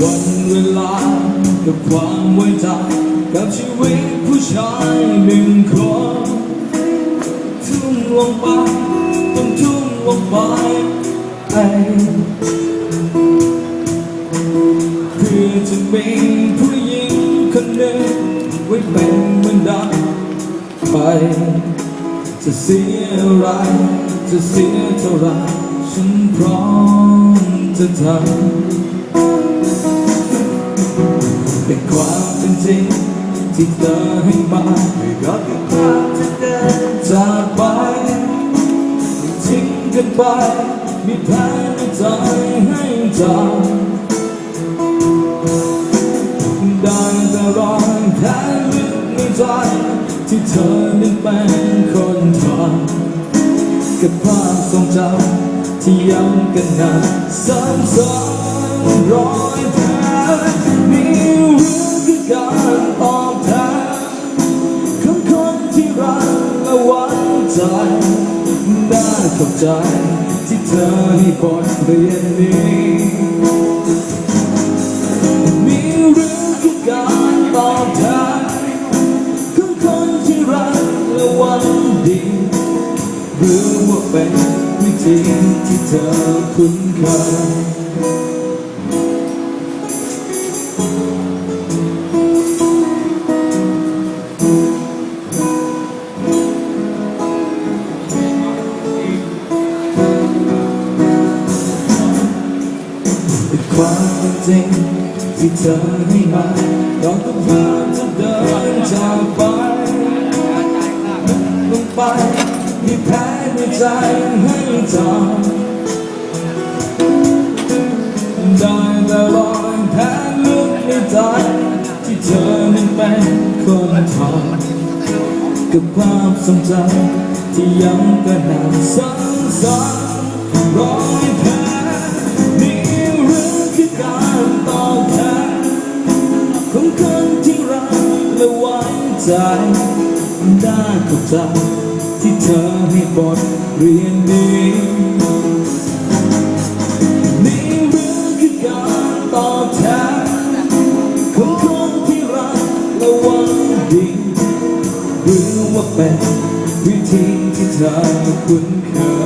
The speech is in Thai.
วันเวลากับความไว้ใจกับชีวิตผู้ชายหนึ่งคนทุ่มลงไปต้องทุ่มลงไปเพื่อจะมีผู้หญิงคนหนึ่งไว้เป็นเหมือนดังไปจะเสียอะไรจะเสียเท่าไรฉันพร้อมจะทำ เป็นความเป็นจริงที่เธอให้มาไม่ก็คือความจะเดินจากไปทิ้งกันไปมีแผลในใจให้จำได้แต่รอยแผลลึกในใจที่เธอนั้นเป็นคนทำกับภาพทรงจำที่ย้ำกันนานซ้ำๆรอยแผล และหวังใจได้เข้าใจที่เธอให้บทเรียนนี้มีเรื่องคือการตอบแทนของคนที่รักและหวังดีหรือว่าเป็นวิธีที่เธอคุ้นเคย เป็นความจริงที่เธอให้มาเราก็พาจะเดินจากไปลงไปมีแผลในใจให้จำได้แต่รอยแผลลึกในใจที่เธอนั้นเป็นคนทำกับความทรงจำที่ย้ำกันนานซ้ำๆรอยแผล ใจได้เข้าใจที่เธอให้บทเรียนนี้นี่เรื่องคือการตอบแทนของคนที่รักและหวังดีหรือว่าเป็นวิธีที่เธอคุ้นเคย